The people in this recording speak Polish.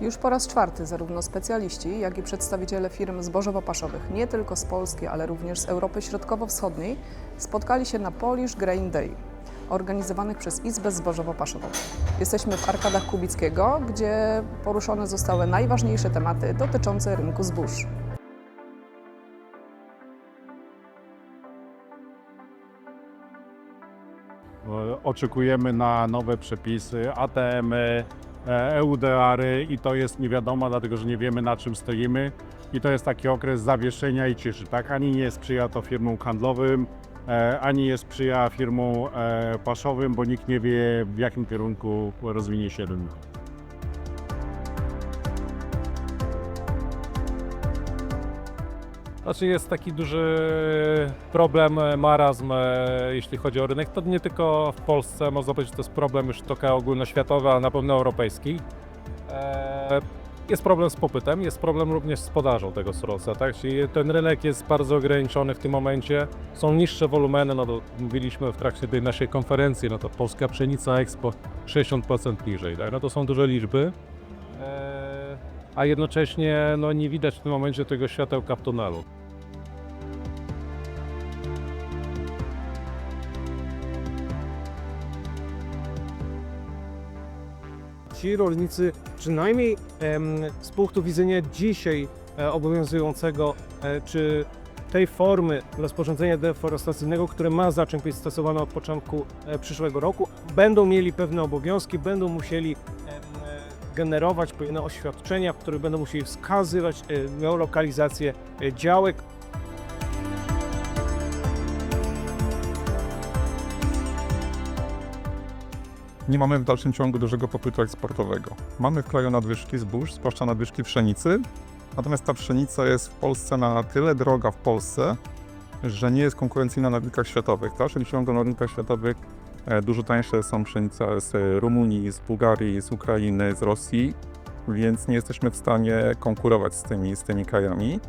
Już po raz czwarty zarówno specjaliści, jak i przedstawiciele firm zbożowo-paszowych, nie tylko z Polski, ale również z Europy Środkowo-Wschodniej, spotkali się na Polish Grain Day, organizowanych przez Izbę Zbożowo-Paszową. Jesteśmy w Arkadach Kubickiego, gdzie poruszone zostały najważniejsze tematy dotyczące rynku zbóż. Oczekujemy na nowe przepisy, ATM-y, EUDR-y i to jest nie wiadomo, dlatego że nie wiemy na czym stoimy. I to jest taki okres zawieszenia i ciszy. Tak? Ani nie sprzyja to firmom handlowym, e, ani nie sprzyja firmom e, paszowym, bo nikt nie wie w jakim kierunku rozwinie się rynek. Znaczy jest taki duży problem, e, marazm, e, jeśli chodzi o rynek. To nie tylko w Polsce, można powiedzieć, że to jest problem już trochę ogólnoświatowy, a na pewno europejski. E, Jest problem z popytem, jest problem również z podażą tego surowca, tak? Czyli ten rynek jest bardzo ograniczony w tym momencie. Są niższe wolumeny, no to mówiliśmy w trakcie tej naszej konferencji, no to polska pszenica Expo 60% niżej, tak? No to są duże liczby. A jednocześnie no, nie widać w tym momencie tego światełka w tunelu. ci rolnicy, przynajmniej z punktu widzenia dzisiaj e, obowiązującego, e, czy tej formy rozporządzenia deforestacyjnego, które ma zacząć być stosowane od początku e, przyszłego roku, będą mieli pewne obowiązki, będą musieli generować pewne oświadczenia, w których będą musieli wskazywać e, geolokalizację e, działek, nie mamy w dalszym ciągu dużego popytu eksportowego. Mamy w kraju nadwyżki zbóż, zwłaszcza nadwyżki pszenicy, natomiast ta pszenica jest w Polsce na tyle droga w Polsce, że nie jest konkurencyjna na rynkach światowych. W dalszym ciągu na rynkach światowych dużo tańsze są pszenice z e, Rumunii, z Bułgarii, z Ukrainy, z Rosji, więc nie jesteśmy w stanie konkurować z tymi, z tymi krajami.